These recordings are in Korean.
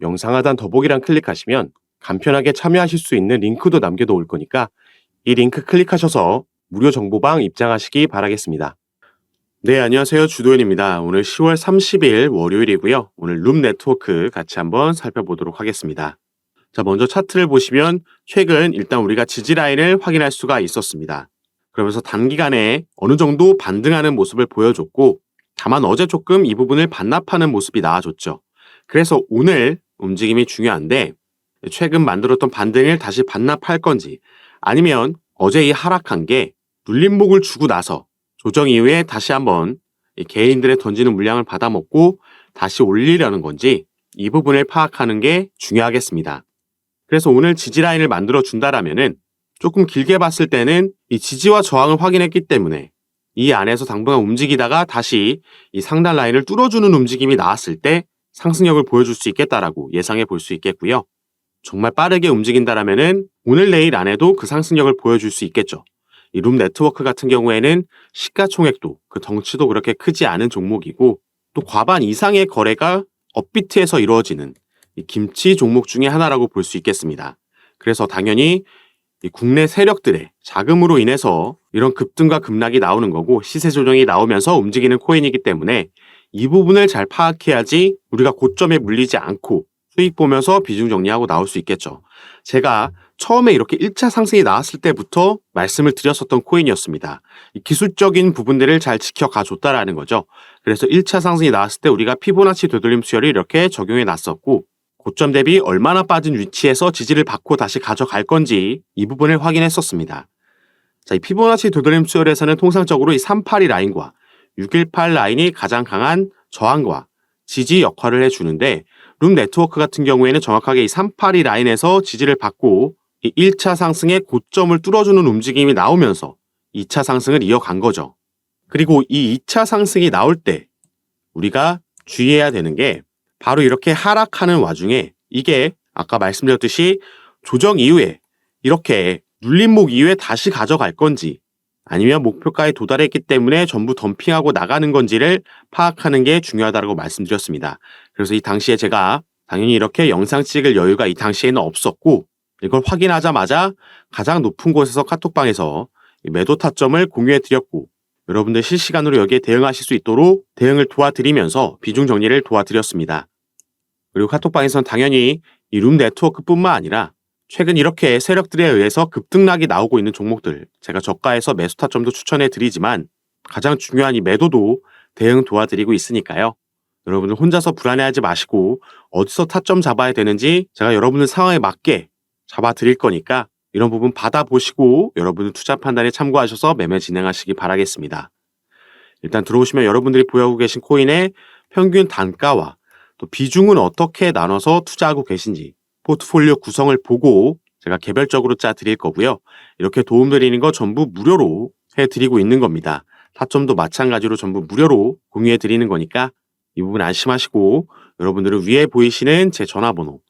영상 하단 더보기란 클릭하시면 간편하게 참여하실 수 있는 링크도 남겨놓을 거니까 이 링크 클릭하셔서 무료 정보방 입장하시기 바라겠습니다. 네, 안녕하세요. 주도현입니다. 오늘 10월 30일 월요일이고요. 오늘 룸 네트워크 같이 한번 살펴보도록 하겠습니다. 자, 먼저 차트를 보시면 최근 일단 우리가 지지 라인을 확인할 수가 있었습니다. 그러면서 단기간에 어느 정도 반등하는 모습을 보여줬고 다만 어제 조금 이 부분을 반납하는 모습이 나와줬죠. 그래서 오늘 움직임이 중요한데 최근 만들었던 반등을 다시 반납할 건지 아니면 어제 이 하락한 게 눌림목을 주고 나서 조정 이후에 다시 한번 이 개인들의 던지는 물량을 받아먹고 다시 올리려는 건지 이 부분을 파악하는 게 중요하겠습니다. 그래서 오늘 지지 라인을 만들어 준다라면은 조금 길게 봤을 때는 이 지지와 저항을 확인했기 때문에 이 안에서 당분간 움직이다가 다시 이 상단 라인을 뚫어주는 움직임이 나왔을 때 상승력을 보여줄 수 있겠다라고 예상해 볼 수 있겠고요. 정말 빠르게 움직인다라면은 오늘 내일 안에도 그 상승력을 보여줄 수 있겠죠. 이 룸 네트워크 같은 경우에는 시가총액도 그 덩치도 그렇게 크지 않은 종목이고 또 과반 이상의 거래가 업비트에서 이루어지는 이 김치 종목 중에 하나라고 볼 수 있겠습니다. 그래서 당연히 이 국내 세력들의 자금으로 인해서 이런 급등과 급락이 나오는 거고 시세 조정이 나오면서 움직이는 코인이기 때문에 이 부분을 잘 파악해야지 우리가 고점에 물리지 않고 수익 보면서 비중 정리하고 나올 수 있겠죠. 제가 처음에 이렇게 1차 상승이 나왔을 때부터 말씀을 드렸었던 코인이었습니다. 이 기술적인 부분들을 잘 지켜가 줬다라는 거죠. 그래서 1차 상승이 나왔을 때 우리가 피보나치 되돌림 수열을 이렇게 적용해 놨었고 고점 대비 얼마나 빠진 위치에서 지지를 받고 다시 가져갈 건지 이 부분을 확인했었습니다. 자, 이 피보나치 되돌림 수열에서는 통상적으로 이 382 라인과 618 라인이 가장 강한 저항과 지지 역할을 해주는데 룸 네트워크 같은 경우에는 정확하게 이 382 라인에서 지지를 받고 이 1차 상승의 고점을 뚫어주는 움직임이 나오면서 2차 상승을 이어간 거죠. 그리고 이 2차 상승이 나올 때 우리가 주의해야 되는 게 바로 이렇게 하락하는 와중에 이게 아까 말씀드렸듯이 조정 이후에 이렇게 눌림목 이후에 다시 가져갈 건지 아니면 목표가에 도달했기 때문에 전부 덤핑하고 나가는 건지를 파악하는 게 중요하다고 말씀드렸습니다. 그래서 이 당시에 제가 당연히 이렇게 영상 찍을 여유가 이 당시에는 없었고 이걸 확인하자마자 가장 높은 곳에서 카톡방에서 매도 타점을 공유해 드렸고 여러분들 실시간으로 여기에 대응하실 수 있도록 대응을 도와드리면서 비중 정리를 도와드렸습니다. 그리고 카톡방에서는 당연히 이 룸 네트워크뿐만 아니라 최근 이렇게 세력들에 의해서 급등락이 나오고 있는 종목들 제가 저가에서 매수 타점도 추천해 드리지만 가장 중요한 이 매도도 대응 도와드리고 있으니까요. 여러분들 혼자서 불안해하지 마시고 어디서 타점 잡아야 되는지 제가 여러분들 상황에 맞게 잡아 드릴 거니까 이런 부분 받아보시고 여러분들 투자 판단에 참고하셔서 매매 진행하시기 바라겠습니다. 일단 들어오시면 여러분들이 보유하고 계신 코인의 평균 단가와 또 비중은 어떻게 나눠서 투자하고 계신지 포트폴리오 구성을 보고 제가 개별적으로 짜 드릴 거고요. 이렇게 도움 드리는 거 전부 무료로 해 드리고 있는 겁니다. 타점도 마찬가지로 전부 무료로 공유해 드리는 거니까 이 부분 안심하시고 여러분들은 위에 보이시는 제 전화번호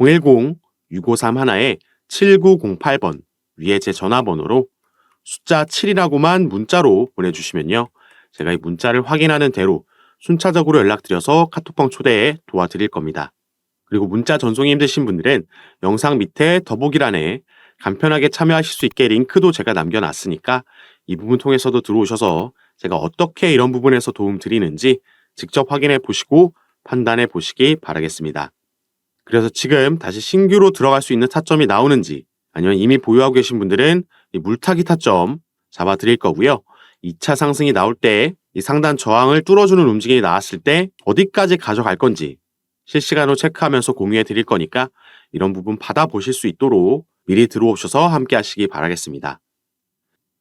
010-6531에 7908번 위에 제 전화번호로 숫자 7이라고만 문자로 보내주시면요. 제가 이 문자를 확인하는 대로 순차적으로 연락드려서 카톡방 초대에 도와드릴 겁니다. 그리고 문자 전송이 힘드신 분들은 영상 밑에 더보기란에 간편하게 참여하실 수 있게 링크도 제가 남겨놨으니까 이 부분 통해서도 들어오셔서 제가 어떻게 이런 부분에서 도움 드리는지 직접 확인해 보시고 판단해 보시기 바라겠습니다. 그래서 지금 다시 신규로 들어갈 수 있는 타점이 나오는지 아니면 이미 보유하고 계신 분들은 이 물타기 타점 잡아 드릴 거고요. 2차 상승이 나올 때 이 상단 저항을 뚫어주는 움직임이 나왔을 때 어디까지 가져갈 건지 실시간으로 체크하면서 공유해 드릴 거니까 이런 부분 받아보실 수 있도록 미리 들어오셔서 함께 하시기 바라겠습니다.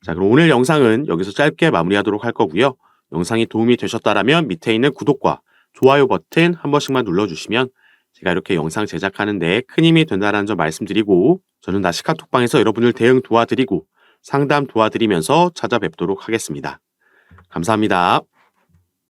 자, 그럼 오늘 영상은 여기서 짧게 마무리하도록 할 거고요. 영상이 도움이 되셨다라면 밑에 있는 구독과 좋아요 버튼 한 번씩만 눌러주시면 제가 이렇게 영상 제작하는데 큰 힘이 된다는 점 말씀드리고 저는 다시 카톡방에서 여러분을 대응 도와드리고 상담 도와드리면서 찾아뵙도록 하겠습니다. 감사합니다.